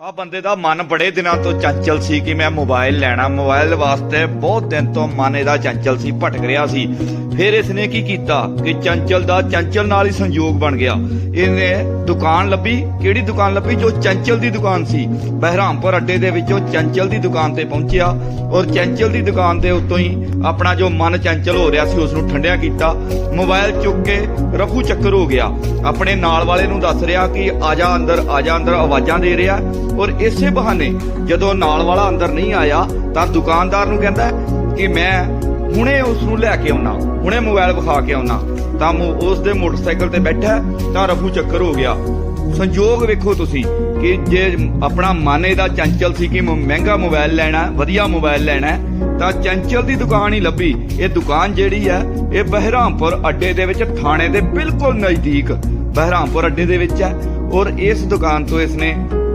ਆ ਬੰਦੇ ਦਾ ਮਨ ਬੜੇ ਦਿਨਾਂ ਤੋਂ ਚੰਚਲ ਸੀ ਕਿ ਮੈਂ ਮੋਬਾਈਲ ਲੈਣਾ। ਮੋਬਾਈਲ ਵਾਸਤੇ ਬਹੁਤ ਦਿਨ ਤੋਂ ਮਨ ਇਹਦਾ ਚੰਚਲ ਸੀ, ਭਟਕ ਰਿਹਾ ਸੀ। ਫਿਰ ਇਸਨੇ ਕੀ ਕੀਤਾ ਕਿ ਚੰਚਲ ਦਾ ਚੰਚਲ ਨਾਲ ਹੀ ਸੰਯੋਗ ਬਣ ਗਿਆ। ਇਹਨੇ ਦੁਕਾਨ ਲੱਭੀ। ਕਿਹੜੀ ਦੁਕਾਨ ਲੱਭੀ? ਜੋ ਚੰਚਲ ਦੀ ਦੁਕਾਨ ਸੀ। ਬਹਿਰਾਮਪੁਰ ਅੱਡੇ ਦੇ ਵਿੱਚੋਂ ਚੰਚਲ ਦੀ ਦੁਕਾਨ ਤੇ ਪਹੁੰਚਿਆ ਔਰ ਚੰਚਲ ਦੀ ਦੁਕਾਨ ਦੇ ਉੱਤੋਂ ਹੀ ਆਪਣਾ ਜੋ ਮਨ ਚੰਚਲ ਹੋ ਰਿਹਾ ਸੀ ਉਸ ਨੂੰ ਠੰਡਿਆ ਕੀਤਾ। ਮੋਬਾਈਲ ਚੁੱਕ ਕੇ ਰਫੂ ਚੱਕਰ ਹੋ ਗਿਆ। ਆਪਣੇ ਨਾਲ ਵਾਲੇ ਨੂੰ ਦੱਸ ਰਿਹਾ ਕਿ ਆਜਾ ਅੰਦਰ ਆਜਾ ਅੰਦਰ, ਆਵਾਜ਼ਾਂ ਦੇ ਰਿਹਾ। ਔਰ ਇਸੇ ਬਹਾਨੇ ਜਦੋਂ ਨਾਲ ਵਾਲਾ ਅੰਦਰ ਨਹੀਂ ਆਇਆ, ਤਾਂ ਦੁਕਾਨਦਾਰ ਨੂੰ ਕਹਿੰਦਾ ਕਿ ਮੈਂ ਹੁਣੇ ਉਸ ਨੂੰ ਲੈ ਕੇ ਆਉਣਾ ਹੁਣੇ ਮੋਬਾਈਲ ਵਿਖਾ ਕੇ ਆਉਣਾ ਤਾਂ ਉਸ ਦੇ ਮੋਟਰਸਾਈਕਲ ਤੇ ਬੈਠਾ, ਤਾਂ ਰਫੂ ਚੱਕਰ ਹੋ ਗਿਆ। ਸੰਜੋਗ ਵੇਖੋ ਤੁਸੀਂ ਕਿ ਜੇ ਆਪਣਾ ਮਨ ਇਹਦਾ ਚੰਚਲ ਸੀ ਕਿ ਮਹਿੰਗਾ ਮੋਬਾਈਲ ਲੈਣਾ, ਵਧੀਆ ਮੋਬਾਈਲ ਲੈਣਾ, ਤਾਂ ਚੰਚਲ ਦੀ ਦੁਕਾਨ ਹੀ ਲੱਭੀ। ਇਹ ਦੁਕਾਨ ਜਿਹੜੀ ਹੈ, ਇਹ ਬਹਿਰਾਮਪੁਰ ਅੱਡੇ ਦੇ ਵਿੱਚ ਥਾਣੇ ਦੇ ਬਿਲਕੁਲ ਨਜ਼ਦੀਕ ਬਹਿਰਾਮਪੁਰ ਅੱਡੇ ਦੇ ਵਿੱਚ ਹੈ। ਔਰ ਇਸ ਦੁਕਾਨ ਤੋਂ ਇਸਨੇ